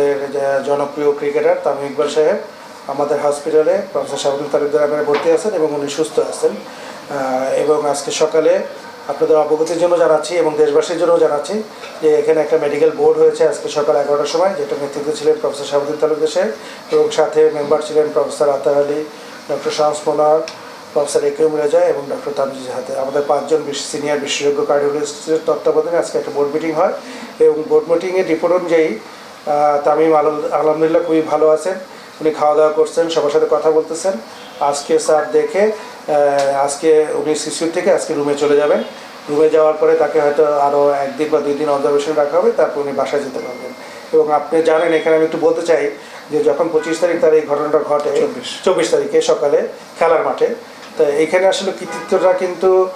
আমাদের জনপ্রিয় ক্রিকেটার তামিম ইকবাল সাহেব, আমাদের হসপিটালে প্রফেসর শাহুল তালুকদার নামে ভর্তি আছেন এবং উনি সুস্থ আছেন। এবং আজকে সকালে আপনাদের অবগতির জন্য জানাচ্ছি এবং দেশবাসীর জন্য জানাচ্ছি যে এখানে একটা মেডিকেল বোর্ড হয়েছে আজকে সকাল এগারোটার সময়, যেটা নেতৃত্বে ছিলেন প্রফেসর শাহুদ্দিন তালুকদার সাহেব এবং সাথে মেম্বার ছিলেন professor Atar Ali doctor Shams Monar professor Ekium Reza এবং ডক্টর তামজিজ হাতে। আমাদের পাঁচজন সিনিয়র বিশেষজ্ঞ কার্ডিওলজিস্টের তত্ত্বাবধানে আজকে একটা বোর্ড মিটিং হয় এবং বোর্ড মিটিংয়ের রিপোর্ট অনুযায়ী তামিম আল- আলহামদুলিল্লাহ খুবই ভালো আছেন। উনি খাওয়া দাওয়া করছেন সবার সাথে কথা বলতেছেন। আজকে স্যার দেখে আজকে উনি শিশুর থেকে আজকে রুমে চলে যাবেন। রুমে যাওয়ার পরে তাকে হয়তো আরও একদিন বা দুই দিন অবজারভেশন রাখা হবে তারপর উনি বাসায় যেতে পারবেন। এবং আপনি জানেন এখানে আমি একটু বলতে চাই যে যখন পঁচিশ তারিখ তার এই ঘটনাটা ঘটে চব্বিশ। তারিখে সকালে খেলার মাঠে তো এখানে আসলে কৃতিত্বটা কিন্তু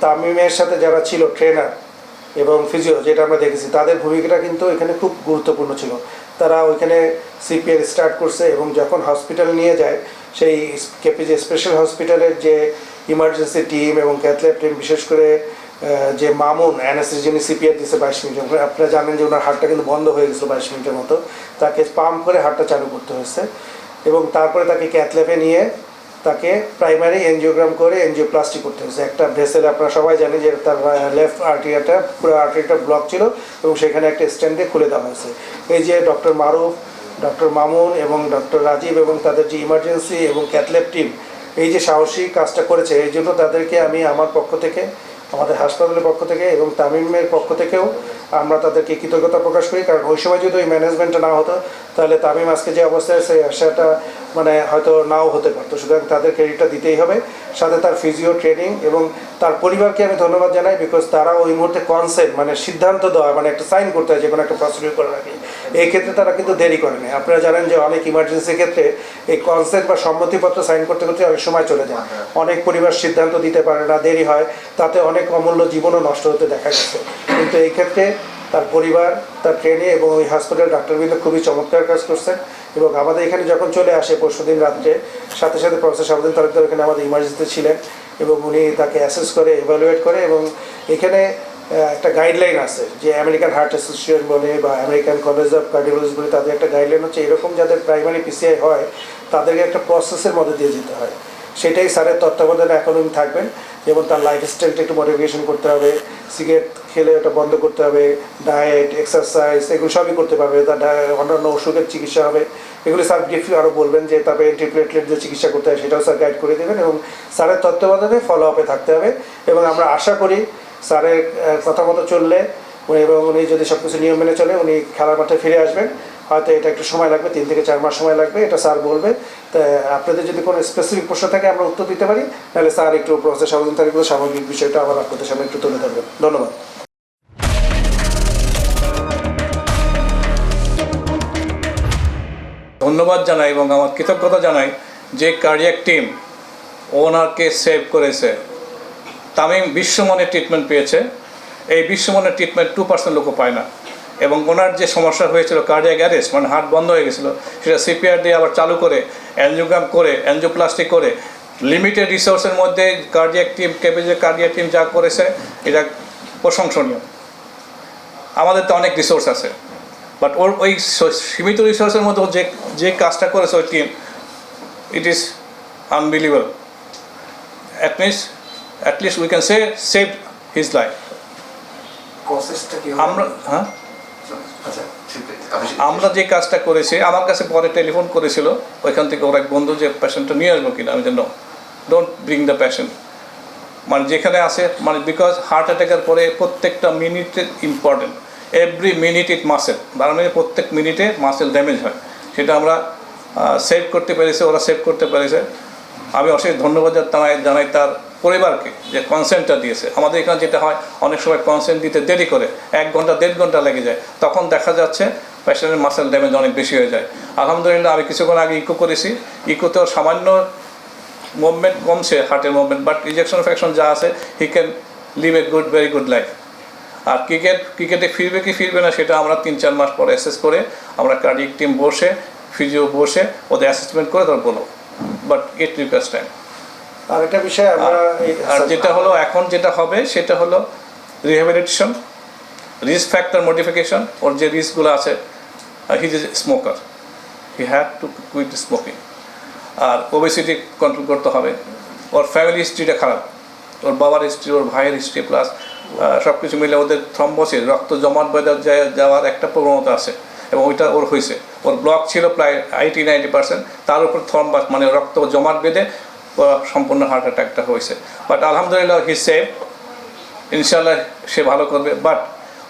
তামিমের সাথে যারা ছিল ট্রেনার এবং ফিজিও যেটা আমরা দেখেছি, তাদের ভূমিকাটা কিন্তু এখানে খুব গুরুত্বপূর্ণ ছিল। তারা ওইখানে সিপিআর স্টার্ট করছে এবং যখন হসপিটাল নিয়ে যায়, সেই কেপিজে স্পেশাল হসপিটালের যে ইমার্জেন্সি টিম এবং ক্যাথল্যাব টিম বিশেষ করে যে মামুন অ্যানাসিস যিনি সিপিআর দিয়েছে বাইশ মিনিট আপনারা জানেন যে ওনার হার্টটা কিন্তু বন্ধ হয়ে গেছিল বাইশ মিনিটের মতো। তাকে পাম্প করে হার্টটা চালু করতে হয়েছে এবং তারপরে তাকে ক্যাথল্যাবে নিয়ে তাকে প্রাইমারি এনজিওগ্রাম করে এনজিওপ্লাস্টি করতে হয়েছে। একটা ভেসেল আপনারা সবাই জানেন যে তার লেফট আর্টিয়াটা পুরো আর্টিয়াটা ব্লক ছিল এবং সেখানে একটা স্ট্যান্ডে খুলে দেওয়া হয়েছে। এই যে ডক্টর মারুফ ডক্টর মামুন এবং ডক্টর রাজীব এবং তাদের যে ইমার্জেন্সি এবং ক্যাথলেপ টিম এই যে সাহসী কাজটা করেছে, এই জন্য তাদেরকে আমি আমার পক্ষ থেকে আমাদের হাসপাতালের পক্ষ থেকে এবং তামিমের পক্ষ থেকেও আমরা তাদেরকে কৃতজ্ঞতা প্রকাশ করি। কারণ ওই সময় যদি ওই ম্যানেজমেন্টটা না হতো, তাহলে তামিম আজকে যে অবস্থায় সেই সেটা মানে হয়তো নাও হতে পারতো। সুতরাং তাদের ক্রেডিটটা দিতেই হবে। সাথে তার ফিজিও ট্রেনিং এবং তার পরিবারকে আমি ধন্যবাদ জানাই বিকজ তারা ওই মুহূর্তে কনসেপ্ট মানে সিদ্ধান্ত দেওয়া মানে একটা সাইন করতে হয় যে কোনো একটা প্রসিডিউর করার আগে। এই ক্ষেত্রে তারা কিন্তু দেরি করে করেনি আপনারা জানেন যে অনেক ইমার্জেন্সি ক্ষেত্রে এই কনসেন্ট বা সম্মতিপত্র সাইন করতে করতে অনেক সময় চলে যায়। অনেক পরিবার সিদ্ধান্ত দিতে পারে না, দেরি হয়, তাতে অনেক অমূল্য জীবনও নষ্ট হতে দেখা গেছে। কিন্তু এই ক্ষেত্রে তার পরিবার, তার ট্রেনে এবং ওই হাসপাতাল ডাক্তারবৃন্দ খুবই চমৎকার কাজ করছেন এবং আমাদের এখানে যখন চলে আসে পরশুদিন রাত্রে, সাথে সাথে প্রফেসর শাহবুদ্দিন তালুকদার এখানে আমাদের ইমার্জেন্সিতে ছিলেন এবং উনি তাকে অ্যাসেস করে এভালুয়েট করে এবং এখানে একটা গাইডলাইন আছে যে আমেরিকান হার্ট অ্যাসোসিয়েশন বলে বা আমেরিকান কলেজ অফ কার্ডিওলজি বলে তাদের একটা গাইডলাইন হচ্ছে, এরকম যাদের প্রাইমারি পিসিআই হয়, তাদেরকে একটা প্রসেসের মধ্যে দিয়ে যেতে হয়। সেটাই স্যারের তত্ত্বাবধানে এখন থাকবেন, যেমন তার লাইফস্টাইলটা একটু মডিফিকেশন করতে হবে সিগারেট খেলে ওটা বন্ধ করতে হবে ডায়েট এক্সারসাইজ এগুলো সবই করতে পারবে। তার অন্যান্য ওষুধের চিকিৎসা হবে। এগুলো স্যার ডিফি আরও বলবেন যে তারপরে অ্যান্টিপ্লেটলেট যে চিকিৎসা করতে হয় সেটাও স্যার গাইড করে দেবেন এবং স্যারের তত্ত্বাবধানে ফলো আপে থাকতে হবে এবং আমরা আশা করি স্যারের কথা মতো চললে এবং উনি যদি সব কিছু নিয়ম মেনে চলে, উনি খেলার মাঠে ফিরে আসবেন। হয়তো এটা একটু সময় লাগবে, তিন থেকে চার মাস সময় লাগবে, এটা স্যার বলবে। তা আপনাদের যদি কোনো স্পেসিফিক প্রশ্ন থাকে, আমরা উত্তর দিতে পারি। তাহলে স্যার একটু প্রসেস থাকবে সামগ্রিক বিষয়টা আবার আপনাদের সামনে একটু তুলে ধরবেন। ধন্যবাদ। ধন্যবাদ জানাই এবং আমার কৃতজ্ঞতা জানাই যে কার্ডিয়াক টিম ওনারকে সেভ করেছে। তামিম বিশ্বমানের ট্রিটমেন্ট পেয়েছে। এই বিশ্বমানের ট্রিটমেন্ট টু পার্সেন্ট লোকও পায় না। এবং ওনার যে সমস্যা হয়েছিল কার্ডিয়াক অ্যারেস্ট মানে হার্ট বন্ধ হয়ে গেছিল, সেটা সিপিআর দিয়ে আবার চালু করে অ্যানজিওগ্রাম করে অ্যানজিওপ্লাস্টিক করে লিমিটেড রিসোর্সের মধ্যে কার্ডিয়াক টিম কেপিজের কার্ডিয়াক টিম যা করেছে, এটা প্রশংসনীয়। আমাদের তো অনেক রিসোর্স আছে। বাট ওর ওই সীমিত রিসোর্সের মধ্যে যে যে কাজটা করেছে ওই team it is unbelievable at means at least we can say save his life আমরা হ্যাঁ? আচ্ছা আমরা যে কাজটা করেছি আমার কাছে পরে টেলিফোন করেছিল ওইখান থেকে ওর এক বন্ধু যে পেশেন্টটা নিয়ে আসব কিনা আমি জানো ডোন্ট ব্রিং দ্য পেশেন্ট মানে যেখানে আছে মানে বিকজ হার্ট অ্যাটাকের পরে প্রত্যেকটা মিনিটে important every minute it muscle তার মানে প্রত্যেক মিনিটে মাসেল ড্যামেজ হয়। সেটা আমরা সেভ করতে পেরেছি, ওরা সেভ করতে পেরেছে। আমি অশেষ ধন্যবাদ জানাই জানাই তার পরিবারকে যে কনসেন্টটা দিয়েছে। আমাদের এখানে যেটা হয়, অনেক সময় কনসেন্ট দিতে দেরি করে, এক ঘণ্টা, দেড় ঘণ্টা লেগে যায়। তখন দেখা যাচ্ছে পেশেন্টের মাসেল ড্যামেজ অনেক বেশি হয়ে যায়। আলহামদুলিল্লাহ, আমি কিছুক্ষণ আগে ইকো করেছি। ইকোতেও সামান্য মুভমেন্ট কমছে হার্টের মুভমেন্ট বাট ইজেকশন ফ্যাকশন যা আছে he can live a good very good life R cricket ক্রিকেটে ফিরবে কি ফিরবে না সেটা আমরা তিন চার মাস পরে অ্যাসেস করে আমরা কার্ডিক টিম বসে ফিজিও বসে ওদের অ্যাসেসমেন্ট করে তারপর বলব। বাট ইট রিকোয়েস্ট টাইম আর একটা বিষয় আমরা আর যেটা হলো এখন যেটা হবে সেটা হলো রিহ্যাবিলিটেশন রিস্ক ফ্যাক্টর মডিফিকেশন ওর যে রিস্কগুলো আছে his is smoker he had to quit smoking R obesity control করতে হবে। ওর ফ্যামিলি হিস্ট্রিটা খারাপ। ওর বাবার হিস্ট্রি ওর ভাইয়ের হিস্ট্রি প্লাস সব কিছু মিলে ওদের থ্রম্বোসিস, রক্ত জমাট বেঁধে যাওয়ার একটা প্রবণতা আছে এবং ওইটা ওর হয়েছে। ওর ব্লক ছিল প্রায় এইটি নাইনটি পার্সেন্ট তার উপর থ্রম্বাস মানে রক্ত জমাট বেঁধে সম্পূর্ণ হার্ট অ্যাটাকটা হয়েছে। বাট আলহামদুলিল্লাহ হি সেভ ইনশাল্লাহ সে ভালো করবে। বাট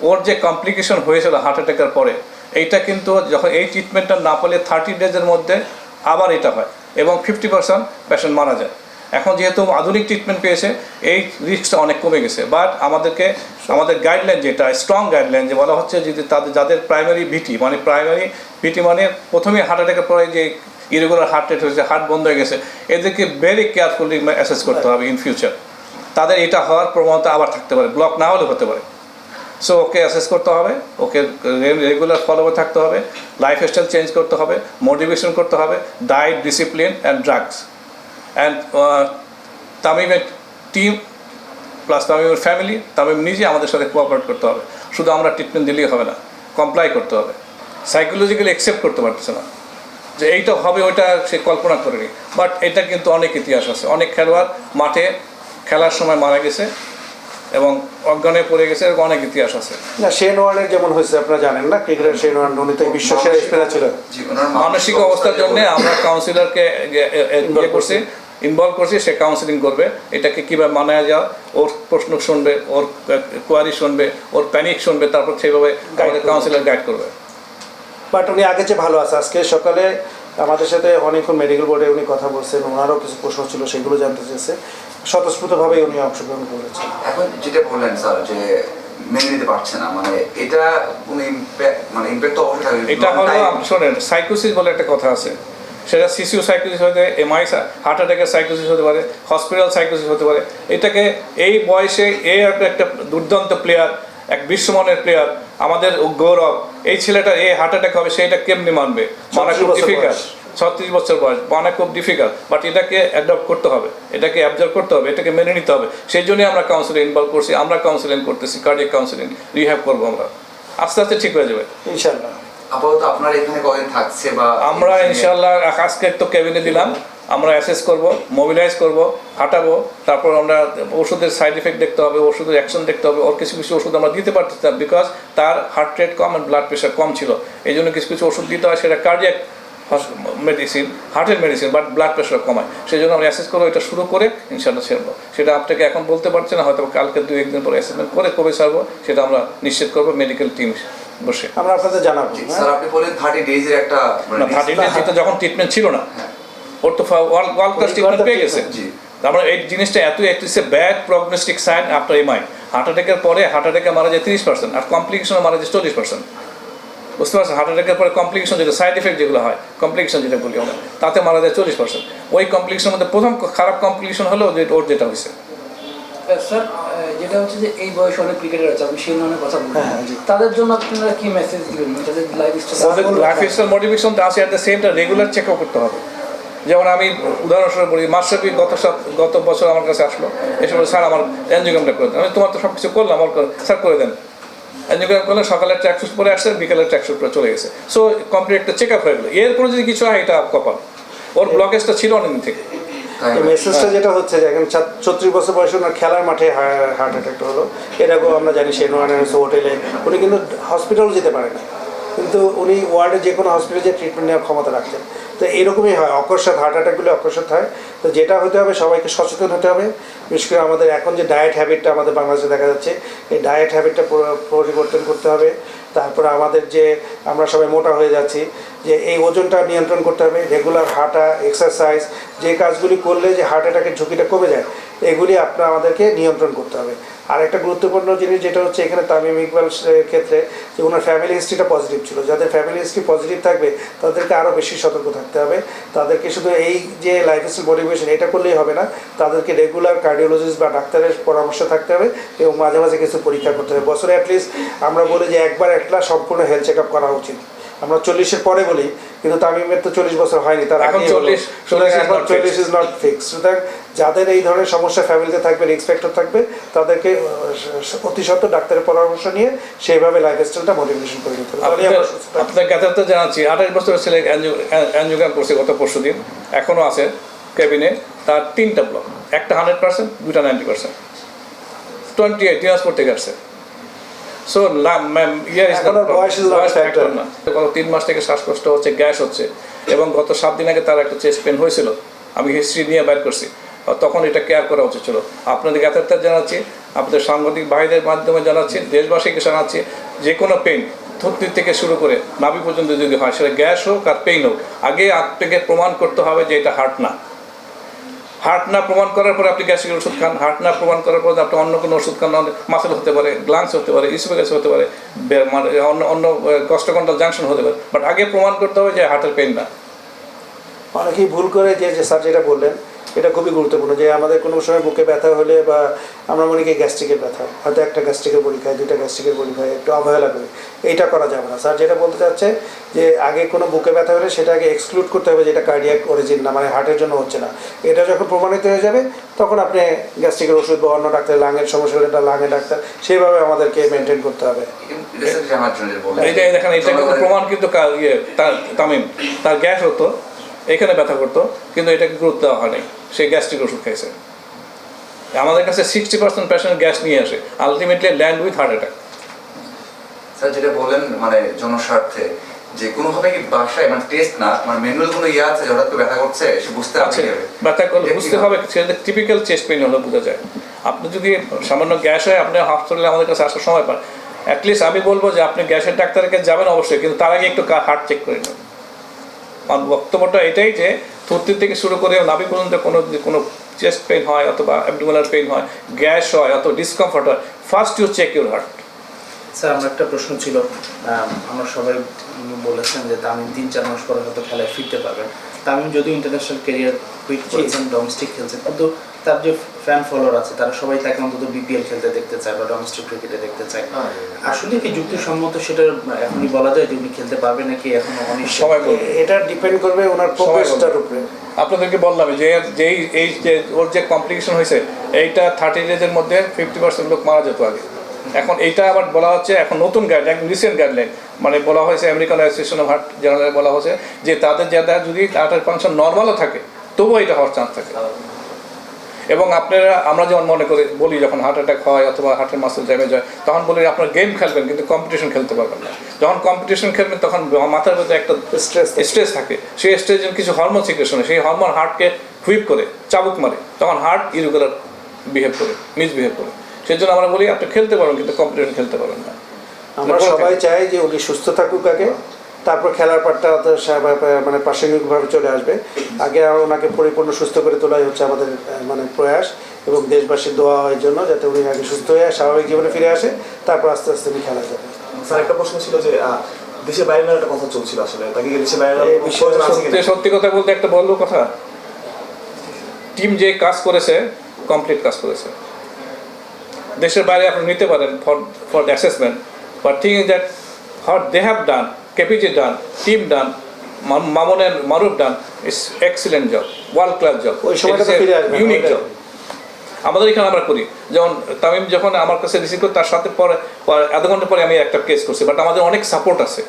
ওর যে কমপ্লিকেশন হয়েছিল হার্ট অ্যাটাকের পরে, এইটা কিন্তু যখন এই ট্রিটমেন্টটা না পেলে থার্টি ডেজের মধ্যে আবার এটা হয় এবং ফিফটি পার্সেন্ট পেশেন্ট মারা যায়। এখন যেহেতু আধুনিক ট্রিটমেন্ট পেয়েছে এই রিস্কটা অনেক কমে গেছে। বাট আমাদেরকে আমাদের গাইডলাইন যেটা স্ট্রং গাইডলাইন যে বলা হচ্ছে যদি তাদের যাদের প্রাইমারি ভিটি মানে প্রাইমারি ভিটি মানে প্রথমে হার্ট অ্যাটাকের পরে যে ইরেগুলার হার্ট রেট হয়েছে হার্ট বন্ধ হয়ে গেছে এদেরকে ভেরি কেয়ারফুলি অ্যাসেস করতে হবে ইন ফিউচার তাদের এটা হওয়ার প্রবণতা আবার থাকতে পারে ব্লক না হলে হতে পারে। সো ওকে অ্যাসেস করতে হবে ওকে রেগুলার ফলো থাকতে হবে লাইফ স্টাইল চেঞ্জ করতে হবে মোটিভেশন করতে হবে diet discipline and drugs and তামিমের টিম প্লাস তামিমের ফ্যামিলি তামিম নিজে আমাদের সাথে কোঅপারেট করতে হবে। শুধু আমরা ট্রিটমেন্ট দিলেই হবে না কমপ্লাই করতে হবে। সাইকোলজিক্যালি অ্যাকসেপ্ট করতে পারতেছে না। যে এইটা হবে, ওইটা সে কল্পনা করেনি। বাট এটা কিন্তু অনেক ইতিহাস আছে। অনেক খেলোয়াড় মাঠে খেলার সময় মারা গেছে। এবং অজ্ঞানে পড়ে গেছে এরকম অনেক ইতিহাস আছে। না শেন ওয়ার্নের যেমন হয়েছে আপনারা জানেন না ক্রিকেটার শেন ওয়ার্ন উনি তো বিশ্ব সেরা স্পিনার ছিল। মানসিক অবস্থার জন্য আমরা কাউন্সিলরকে ইয়ে করছি ইনভলভ করছি সে কাউন্সিলিং করবে। এটাকে কীভাবে মানায় যাওয়া ওর প্রশ্ন শুনবে ওর কোয়ারি শুনবে ওর প্যানিক শুনবে তারপর সেইভাবে কাউন্সিলর গাইড করবে। বাট উনি আগে যে ভালো আছে আজকে সকালে আমাদের সাথে অনেকক্ষণ মেডিকেল বোর্ডে উনি কথা বলছেন ওনারও কিছু প্রশ্ন ছিল সেগুলো জানতে চেয়েছে। স্বতঃস্ফূর্তভাবেই উনি অংশগ্রহণ করেছেন। এখন যেটা বললেন স্যার যে মেনে নিতে পারছে না মানে এটা কোনো মানে ইম্প্যাক্ট তো অবশ্যই থাকবে। এটা হলো শোনেন সাইকোসিস বলে একটা কথা আছে। সেটা সিসিউ সাইকোসিস হতে এমআই হার্ট অ্যাটাকের সাইকোসিস হতে পারে হসপিটাল সাইকোসিস হতে পারে। এটাকে এই বয়সে এই একটা দুর্দান্ত প্লেয়ার এক বিশ্বমানের প্লেয়ার আমাদের গৌরব এই ছেলেটা এই হার্ট অ্যাটাক হবে সেটা কেমনি মানবে? মানা 36 খুব ডিফিকাল্ট। ছত্রিশ বছর বয়স মানা খুব ডিফিকাল্ট বাট এটাকে অ্যাডপ্ট করতে হবে এটাকে অ্যাবজার্ভ করতে হবে এটাকে মেনে নিতে হবে। সেই জন্যই আমরা কাউন্সিলিং ইনভলভ করছি আমরা কাউন্সিলিং করতেছি কার্ডিয়াক কাউন্সিলিং রিহ্যাব করব আমরা। আস্তে আস্তে ঠিক হয়ে যাবে। ইনশাল্লাহ আপাতত আপনার এখানে কদিন থাকছে বা আমরা ইনশাল্লাহ আজকে তো ক্যাবিনে দিলাম আমরা অ্যাসেস করব মোবিলাইজ করব হাঁটাবো তারপর আমরা ওষুধের সাইড এফেক্ট দেখতে হবে ওষুধের অ্যাকশন দেখতে হবে ওর কিছু কিছু ওষুধ আমরা দিতে পারতেছিলাম বিকজ তার হার্ট রেট কম আর ব্লাড প্রেশার কম ছিল। এই জন্য কিছু কিছু ওষুধ দিতে হয় সেটা কার্ডিয়াক মেডিসিন হার্টের মেডিসিন বাট ব্লাড প্রেশার কমায়। সেই জন্য আমরা অ্যাসেস করব এটা শুরু করে ইনশাল্লাহ ছেড়বো। সেটা আপনাকে এখন বলতে পারছি না হয়তো কালকে দুই একদিন পরে অ্যাসেসমেন্ট করে কবে ছাড়বো সেটা আমরা নিশ্চিত করব মেডিকেল টিম বসে। আমরা আপনাদের জানাব হ্যাঁ? স্যার আপনি বলেন থার্টি ডেজের একটা মানে থার্টি ডেজ যেটা যখন ট্রিটমেন্ট ছিল না হ্যাঁ। ওর তো ওয়ার্ল্ড ওয়ার্ল্ড ক্লাস ট্রিটমেন্ট পেয়ে গেছে। তারপরে এই জিনিসটা এত একটু bad prognostic sign after MI heart অ্যাটাকের পরে হার্ট অ্যাটাকে মারা যায় তিরিশ পার্সেন্ট আর কমপ্লিকেশনে মারা যায় চল্লিশ পার্সেন্ট বুঝতে পারছেন? হার্ট অ্যাটাকের পরে কমপ্লিকেশন যেটা সাইড এফেক্ট যেগুলো হয় কমপ্লিকেশন যেটা বলি আমরা তাতে মারা যায় চল্লিশ পার্সেন্ট ওই কমপ্লিকেশনের মধ্যে প্রথম খারাপ কমপ্লিকেশন হলো যে ওর যেটা হয়েছে। স্যার যেটা হচ্ছে যে এই বয়সে অনেক ক্রিকেটার আছে আপনি সেই ধরনের কথা বলছেন হ্যাঁ, তাদের জন্য আপনারা কি মেসেজ দিবেন? মানে তাদের life style life style motivation আছে at the same time regular check up করতে হবে। যেমন আমি উদাহরণস্বরূপ বলি মাস্টারবি গত গত বছর আমার কাছে আসলো এসে বলে স্যার আমার এনজিওগ্রামটা করে দেন। আমি তোমার তো সব কিছু করলাম আমার স্যার করে দেন। এনজিওগ্রাম করলে সকালে ট্র্যাকশুট পরে আসছে বিকালে ট্র্যাকশুট পরে চলে গেছে। সো কমপ্লিট একটা চেক আপ হয়ে গেলো। এরপরে যদি কিছু হয় এটা কপাল। ওর ব্লকেজটা ছিল অনেকদিন থেকে। মেসেজটা যেটা হচ্ছে যে এখন ছত্রিশ বছর বয়সে ওনার খেলার মাঠে হার্ট অ্যাটাকটা হলো। এরকম আমরা জানি সে নোয়ানের হোটেলে উনি কিন্তু হসপিটালও যেতে পারে না কিন্তু উনি ওয়ার্ডে যে কোনো হসপিটালে যে ট্রিটমেন্ট নেওয়ার ক্ষমতা রাখছেন। তো এরকমই হয়, অকস্মাৎ হার্ট অ্যাটাকগুলো অকস্মাৎ হয়। তো যেটা হতে হবে, সবাইকে সচেতন হতে হবে। বিশেষ করে আমাদের এখন যে ডায়েট হ্যাবিটটা আমাদের বাংলাদেশে দেখা যাচ্ছে, এই ডায়েট হ্যাবিটটা পরিবর্তন করতে হবে। তারপর আমাদের যে আমরা সবাই মোটা হয়ে যাচ্ছি, যে এই ওজনটা নিয়ন্ত্রণ করতে হবে। রেগুলার হাঁটা এক্সারসাইজ যে কাজগুলি করলে যে হার্ট অ্যাটাকের ঝুঁকিটা কমে যায় এগুলি আপনার আমাদেরকে নিয়ন্ত্রণ করতে হবে। আর একটা গুরুত্বপূর্ণ জিনিস যেটা হচ্ছে এখানে তামিম ইকবাল ক্ষেত্রে যে ওনার ফ্যামিলি হিস্ট্রিটা পজিটিভ ছিল। যাদের ফ্যামিলি হিস্ট্রি পজিটিভ থাকবে, তাদেরকে আরও বেশি সতর্ক থাকতে হবে। তাদেরকে শুধু এই যে লাইফস্টাইল মোটিভেশন এটা করলেই হবে না। তাদেরকে রেগুলার কার্ডিওলজিস্ট বা ডাক্তারের পরামর্শ থাকতে হবে এবং মাঝে মাঝে কিছু পরীক্ষা করতে হবে। বছরে অ্যাটলিস্ট আমরা বলি যে একবার একটা সম্পূর্ণ হেলথ চেক আপ করা উচিত। আমরা চল্লিশের পরে বলি কিন্তু তামিমের তো চল্লিশ বছর হয়নি তার এখন আগেই হলো। 40 সুতরাং 40 is এখন চল্লিশ. ইজ নট ফিক্স সুতরাং যাদের এই ধরনের সমস্যা ফ্যামিলিতে থাকবে রিক্স ফ্যাক্টর থাকবে তাদেরকে অতি সত্ত্বর ডাক্তারের পরামর্শ নিয়ে সেইভাবে লাইফ স্টাইলটা মডিফিকেশন করে নিতে হবে থাকব। আপনাদের জ্ঞাতার্থে জানাচ্ছি আঠাশ বছরের ছেলে অ্যানজিওগ্রাম করছে গত পরশু দিন এখনও আছে কেবিনে তার তিনটা ব্লক একটা হান্ড্রেড পার্সেন্ট দুটা ninety percent twenty eight Dinajpur থেকে আসছে সো ইয়ার এখন আর বয়স. না। গত তিন মাস থেকে শ্বাসকষ্ট হচ্ছে গ্যাস হচ্ছে এবং গত সাত দিন আগে তার একটা চেস্ট পেন হয়েছিল। আমি হিস্ট্রি নিয়ে বাইর করছি। তখন এটা কেয়ার করা উচিত ছিল। আপনাদের জ্ঞাতার্থে জানাচ্ছি আপনাদের সাংবাদিক ভাইদের মাধ্যমে জানাচ্ছি দেশবাসীকে জানাচ্ছি যে কোনো পেন থুতনি থেকে শুরু করে নাভি পর্যন্ত যদি হয় সেটা গ্যাস হোক আর পেইন হোক আগে আপনাকে প্রমাণ করতে হবে যে এটা হার্ট না। হার্ট না প্রমাণ করার পরে আপনি গ্যাসের ওষুধ খান, হার্ট না প্রমাণ করার পরে আপনি অন্য কোনো ওষুধ খান মাসেল হতে পারে গ্লান্স হতে পারে ইসোফেগাস হতে পারে মানে অন্য অন্য কষ্টকণ্ঠাল জাংশন হতে পারে। বাট আগে প্রমাণ করতে হবে যে হার্টের পেন না। অনেকেই ভুল করে যে স্যার যেটা বললেন এটা খুবই গুরুত্বপূর্ণ যে আমাদের কোনো সময় বুকে ব্যথা হলে বা আমরা মনে করি গ্যাস্ট্রিকের ব্যথা হয়তো একটা গ্যাস্ট্রিকের পরীক্ষায় দুইটা গ্যাস্ট্রিকের পরীক্ষায় একটু অবহেলা করি। এইটা করা যাবে না। স্যার যেটা বলতে চাচ্ছে যে আগে কোনো বুকে ব্যথা হলে সেটা আগে এক্সক্লুড করতে হবে যেটা কার্ডিয়াক অরিজিন না মানে হার্টের জন্য হচ্ছে না। এটা যখন প্রমাণিত হয়ে যাবে তখন আপনি গ্যাস্ট্রিকের ওষুধ বা অন্য ডাক্তার লাঙের সমস্যা হলে এটা লাঙের ডাক্তার সেইভাবে আমাদেরকে মেনটেন করতে হবে। এই দেখেন এটা প্রমাণ কিন্তু ইয়ে তার তামিম তার গ্যাস হতো। এখানে ব্যথা করতো কিন্তু এটাকে গুরুত্ব দেওয়া হয়নি। সে গ্যাস্ট্রিক ওষুধ খাইছে। আমাদের কাছে সিক্সটি পার্সেন্ট পেশেন্ট গ্যাস নিয়ে আসে ultimately land with heart attack sir যেটা বললেন মানে জনস্বার্থে যে কোনোভাবে কি বাসায় মানে টেস্ট না মানে ম্যানুয়াল কোনো ইয়ে আছে হঠাৎ করে ব্যথা করছে সে বুঝতে পারছে ব্যথা করলে বুঝতে হবে সেটা টিপিক্যাল চেস্ট পেইন হলে বোঝা যায়। আপনি যদি সামান্য গ্যাস হয় আপনি হসপিটালে আমাদের কাছে আসার সময় পান। অ্যাটলিস্ট আমি বলব যে আপনি গ্যাসের ডাক্তারকে যাবেন অবশ্যই কিন্তু তার আগে একটু হার্ট চেক করে নেবেন বক্তব্যটা এটাই যে থুতনি থেকে শুরু করে নাভি পর্যন্ত কোনো কোনো চেস্ট পেইন হয় অথবা অ্যাবডোমিনাল পেইন হয়, গ্যাস হয় অথবা ডিসকমফর্ট হয় first you check your heart sir, আমার একটা প্রশ্ন ছিল। আমার সবাই বলেছেন যে তামিম তিন চার মাস পরে হয়তো খেলায় ফিরতে পারবেন। তামিম যদিও ইন্টারন্যাশনাল কেরিয়ার কুইট করেছেন ডোমেস্টিক খেলছেন কিন্তু তার যে ফ্যান ফলোয়ার আছে তারা সবাই তাকে অন্তত বিপিএল খেলতে দেখতে চায় বা ডোমেস্টিক ক্রিকেটে দেখতে চায়। আসলে কি যুক্তিসম্মত সেটা এখনই বলা যায় যে উনি খেলতে পারবেন নাকি এখনও অনেক সময় বলবে। এটা ডিপেন্ড করবে ওনার প্রোগ্রেসটার উপরে। আপনাদেরকে বললাম যে যেই এই যে ওর যে কমপ্লিকেশন হয়েছে এইটা থার্টি ডেজের মধ্যে ফিফটি পার্সেন্ট লোক মারা যেত আগে। এখন এইটা আবার বলা হচ্ছে এখন নতুন গাইডলাইন রিসেন্ট গাইডলাইন মানে বলা হয়েছে আমেরিকান অ্যাসোসিয়েশন অফ হার্ট জার্নালে বলা হয়েছে যে তাদের যারা যদি হার্টের ফাংশন নর্মালও থাকে তবুও এটা হওয়ার চান্স থাকে। এবং আপনারা আমরা যেমন মনে করি বলি যখন হার্ট অ্যাটাক হয় অথবা হার্টের মাসেল ড্যামেজ হয় তখন বলি আপনার গেম খেলবেন কিন্তু কম্পিটিশন খেলতে পারবেন না। যখন কম্পিটিশন খেলবেন তখন মাথার ভেতরে একটা স্ট্রেস স্ট্রেস থাকে। সেই স্ট্রেসের কিছু হরমোন সিক্রেশন সেই হরমোন হার্টকে হুইপ করে চাবুক মারে। তখন হার্ট ইরেগুলার বিহেভ করে মিসবিহেভ করে। সেই জন্য আমরা বলি আপনি খেলতে পারবেন কিন্তু কম্পিটিশন খেলতে পারবেন না। আমরা সবাই চাই যে উনি সুস্থ থাকুক আগে। তারপর খেলার পাটটা মানে প্রাসঙ্গিকভাবে চলে আসবে। আগে ওনাকে পরিপূর্ণ সুস্থ করে তোলাই হচ্ছে আমাদের মানে প্রয়াস এবং দেশবাসীর দোয়া হওয়ার জন্য যাতে উনি আগে সুস্থ হয়ে স্বাভাবিক জীবনে ফিরে আসে তারপর আস্তে আস্তে উনি খেলা যাবে। স্যার একটা প্রশ্ন ছিল যে আহ, দেশে বাইরে একটা কথা চলছিল আসলে তাকে দেশে বাইরে সত্যি কথা বলতে একটা বলব কথা। টিম যে কাজ করেছে কমপ্লিট কাজ করেছে। দেশের বাইরে আপনি নিতে পারেন for for assessment but thing is that what they have done KPG done team done Mamun and Maruf done is excellent job world class job unique job আমাদের এখানে আমরা করি যেমন তামিম যখন আমার কাছে রিসিভ করে তার সাথে পরে আধা ঘণ্টা পরে আমি একটা কেস করছি বাট আমাদের অনেক সাপোর্ট আছে।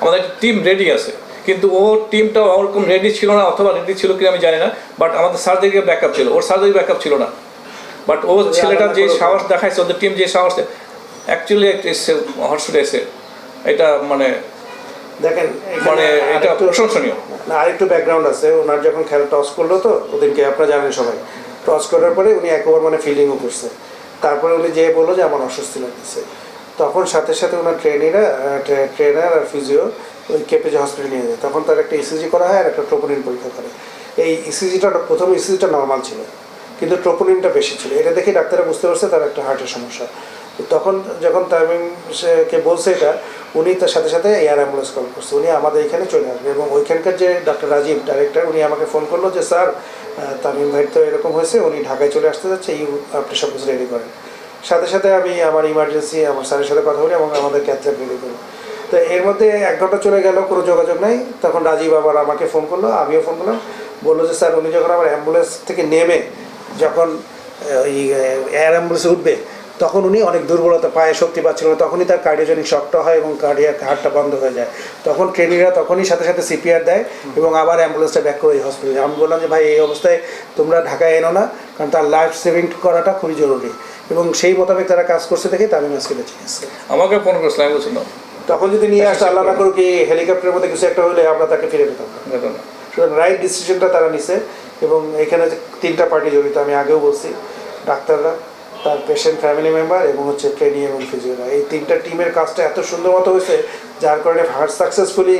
আমাদের একটা টিম রেডি আছে কিন্তু ও টিমটা ওরকম রেডি ছিল না অথবা রেডি ছিল কি আমি জানি না বাট আমাদের সার্জারি ব্যাকআপ ছিল ওর সার্জারি ব্যাকআপ ছিল না। বাট ও ছেলেটা যে সাহস দেখাইছে ওদের টিম যে সাহস অ্যাকচুয়ালি হটস্পটে এসে এটা মানে দেখেন মানে এটা প্রশংসনীয়। না আরেকটু ব্যাকগ্রাউন্ড আছে। ওনার যখন খেলা টস করল তো ওদেরকে আপনারা জানেন সবাই। টস করার পরে উনি একবার মানে ফিল্ডিংও করছে। তারপরে উনি যে বলল যে আমার অস্বস্তি লাগতেছে। তখন সাথে সাথে ওনার ট্রেনিরা ট্রেনার আর ফিজিও ওই কেপিজে হসপিটালে নিয়ে যায়। তখন তার একটা ইসিজি করা হয় আর একটা ট্রোপোনিন পরীক্ষা করে। এই ইসিজিটা প্রথম ইসিজিটা নর্মাল ছিল। কিন্তু ট্রোপোনিনটা বেশি ছিল। এটা দেখে ডাক্তাররা বুঝতে পারছে তার একটা হার্টের সমস্যা। তখন যখন তামিম সে- বলছে এটা, উনি তার সাথে সাথে এয়ার অ্যাম্বুলেন্স কল করছে। উনি আমাদের এখানে চলে আসবে এবং ওইখানকার যে ডাক্তার রাজীব, ডাইরেক্টর, উনি আমাকে ফোন করল যে, স্যার তামিম ভাই তো এরকম হয়েছে, উনি ঢাকায় চলে আসতে যাচ্ছে, এই আপনি সব কিছু রেডি করেন। সাথে সাথে আমি আমার ইমার্জেন্সি আমার স্যারের সাথে কথা বলি এবং আমাদের ক্যাথল্যাব রেডি করি। তো এর মধ্যে এক ঘণ্টা চলে গেল, কোনো যোগাযোগ নাই। তখন রাজীব আবার আমাকে ফোন করল, আমিও ফোন করলাম, বলল যে, স্যার, উনি যখন আমার অ্যাম্বুলেন্স থেকে নেমে, যখন ওই এয়ার অ্যাম্বুলেন্সে উঠবে তখন উনি অনেক দুর্বলতা পায়ে শক্তি পাচ্ছিল না। তখনই তার কার্ডিওজেনিক শকটা হয় এবং কার্ডিয়াক হার্টটা বন্ধ হয়ে যায়। তখন ট্রেনিংরা তখনই সাথে সাথে সিপিআর দেয় এবং আবার অ্যাম্বুলেন্সটা ব্যাক করে হসপিটালে আমি বললাম যে ভাই এই অবস্থায় তোমরা ঢাকায় এনো না কারণ তার লাইফ সেভিং করাটা খুবই জরুরি। এবং সেই মোতাবেক তারা কাজ করছে দেখে তামিম আজকে বেঁচে গেছে। আমাকে ফোন করেছিল আমি বলছিলাম তখন যদি নিয়ে আসতো আল্লাহ না করুক এই হেলিকপ্টারের মধ্যে কিছু একটা হলে আমরা তাকে ফিরে পেতাম? না। সুতরাং রাইট ডিসিশনটা তারা নিছে এবং এখানে যে তিনটা পার্টি জড়িত আমি আগেও বলছি ডাক্তাররা তার পেশেন্ট ফ্যামিলি মেম্বার এবং হচ্ছে ট্রেনিং এবং ফিজিওরা এই তিনটা টিমের কাজটা এত সুন্দর মতো হয়েছে, যার কারণে হার্ট সাকসেসফুলি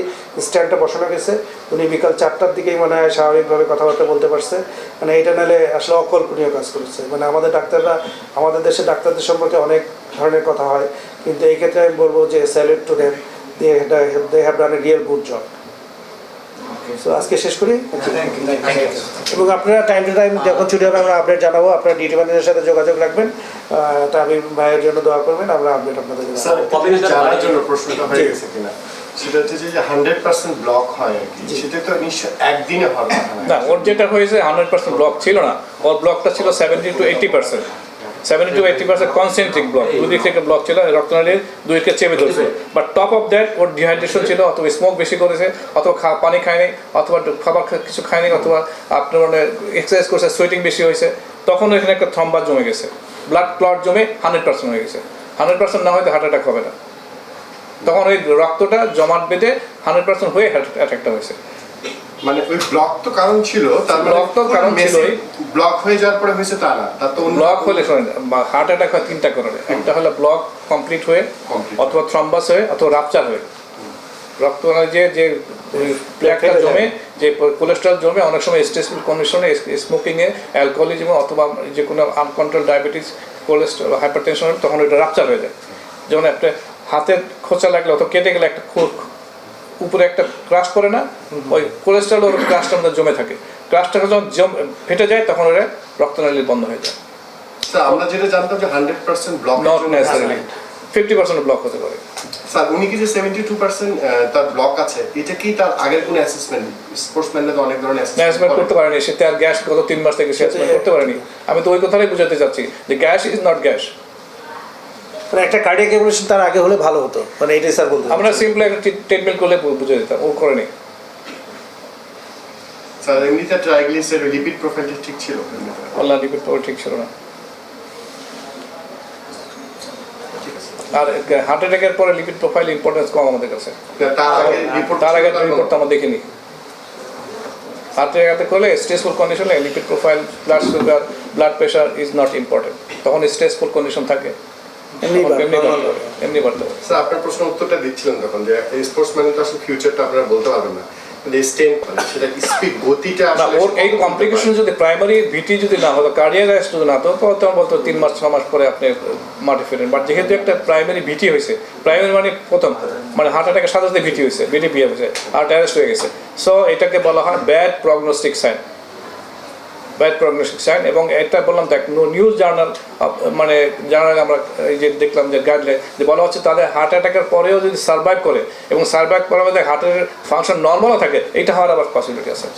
স্ট্যান্ডটা বসানো গেছে। উনি বিকাল চারটার দিকেই মনে স্বাভাবিকভাবে কথাবার্তা বলতে পারছে। মানে এটা নাহলে আসলে অকল্পনীয় কাজ করেছে। মানে আমাদের ডাক্তাররা, আমাদের দেশে ডাক্তারদের সম্পর্কে অনেক ধরনের কথা হয়। কিন্তু এই ক্ষেত্রে আমি বলব যে salute to them they have done a real good job so আজকে শেষ করি। এবং আপনারা টাইম টু টাইম যখন ছুটি হবে আমরা আপডেট জানাব। আপনারা ডিটি ম্যানেজারের সাথে যোগাযোগ রাখবেন। তামিম ভাইয়ের জন্য দোয়া করবেন আমরা আপডেট আপনাদের জানার জন্য প্রশ্নটা হয়ে গেছে কিনা সেটা হচ্ছে যে হান্ড্রেড পার্সেন্ট ব্লক হয় আর কি সেটা তো নিশ্চয় একদিনে কথা না। ওর যেটা হয়েছে হান্ড্রেড পার্সেন্ট ব্লক ছিল না। ওর ব্লকটা ছিল seventy two eighty percent seventy two eighty percent concentric block দুই দিক থেকে ব্লক ছিল রক্তনালীর দুই দিকে চেপে ধরছে। বাট টপ অফ দ্যাট ওর ডিহাইড্রেশন ছিল অথবা স্মোক বেশি করেছে অথবা খা পানি খায়নি অথবা খাবার কিছু খায়নি অথবা আপনার মানে এক্সারসাইজ করছে সোয়েটিং বেশি হয়েছে। তখন এখানে একটা থম্বা জমে গেছে। ব্লাড ক্লট জমে হান্ড্রেড পার্সেন্ট হয়ে গেছে। হান্ড্রেড পার্সেন্ট না হয়তো হার্ট অ্যাটাক হবে না। তখন ওই রক্তটা জমাট বেঁধে হান্ড্রেড পার্সেন্ট হয়ে হার্ট অ্যাটাকটা হয়েছে। মানে ওই ব্লক তো কারণ ছিল তার মানে Block তো কারণ ছিলই। ব্লক হয়ে যাওয়ার পরে হয়েছে তা না তার তো ব্লক হলে হার্ট অ্যাটাক হয় তিনটা কারণে। একটা হলো ব্লক কমপ্লিট হয়ে অথবা থ্রম্বাস হয়ে অথবা রাপচার হয়ে। রক্ত যে যে প্লেটটা জমে যে কোলেস্ট্রল জমে অনেক সময় স্ট্রেসফুল কন্ডিশনে স্মোকিংয়ে অ্যালকোহলিজমে অথবা যে কোনো uncontrolled diabetes cholesterol hypertension তখন ওইটা রাপচার হয়ে যায়। যেমন একটা হাতের খোঁচা লাগলে অথবা কেটে গেলে একটা খো- উপরে একটা ক্রাশ করে না ওই কোলেস্ট্রল ওর ক্রাশটার মধ্যে জমে থাকে। ক্রাশটা যখন জম ফেটে যায় তখন ওরা রক্তনালী বন্ধ হয়ে যায়। আমরা যেটা জানতাম যে hundred percent block not fifty percent block হতে পারে। স্যার উনি কি যে সেভেন্টি টু পার্সেন্ট তার ব্লক আছে এটা কি তার আগের কোনো অ্যাসেসমেন্ট স্পোর্টসম্যানরা তো অনেক ধরনের করতে পারেনি সে তার গ্যাস গত তিন মাস থেকে সে করতে পারেনি। আমি তো ওই কথাটাই বুঝাতে চাচ্ছি যে গ্যাস ইজ নট গ্যাস মানে একটা কার্ডিয়াক এভলিউশন তার আগে হলে ভালো হতো। মানে এটাই স্যার বলতে আমরা সিম্পল একটা ট্রিটমেন্ট করলে বুঝে দিতাম ও করেনি স্যার এমনিতে লিপিড প্রোফাইলটা ঠিক ছিল? আল্লাহ রিপিট পাওয়ার ঠিক ছিল না। আর হার্ট অ্যাটাকের পরে লিপিড প্রোফাইল ইম্পর্টেন্স কম আমাদের কাছে। তার আগে রিপোর্ট তার আগে রিপোর্ট আমরা দেখিনি। হার্ট অ্যাটাক করলে স্ট্রেসফুল কন্ডিশনে lipid profile blood sugar blood pressure is not important তখন স্ট্রেসফুল কন্ডিশন থাকে। এমনি এমনি normal বাড়তে হবে, এমনি বাড়তে হবে স্যার আপনার প্রশ্ন উত্তরটা দিচ্ছিলেন তখন যে স্পোর্টসম্যানের তো আসলে ফিউচারটা আপনারা বলতে পারবেন না। সেটা স্পিড গতিটা আসলে ওর এই কমপ্লিকেশন যদি প্রাইমারি ভিটি যদি না হতো কার্ডিয়াক অ্যারেস্ট যদি না হতো তখন বলতো তিন মাস ছ মাস পরে আপনি মাঠে ফেরেন। বাট যেহেতু একটা প্রাইমারি ভিটি হয়েছে প্রাইমারি মানে প্রথম মানে হার্ট অ্যাটাকের সাথে সাথে ভিটি হয়েছে ভিটি বিয়ে হয়েছে হার্ট অ্যারেস্ট হয়ে গেছে। সো এটাকে বলা হয় bad prognostic sign bad prognostic sign এবং এটা বললাম দেখ নিউজ জার্নাল মানে জার্নাল আমরা এই যে দেখলাম যে গাইডলাইন যে বলা হচ্ছে তাদের হার্ট অ্যাটাকের পরেও যদি সার্ভাইভ করে এবং সার্ভাইভ করার মধ্যে হার্টের ফাংশন নর্মালও থাকে, এটা হওয়ার আবার পসিবিলিটি আছে।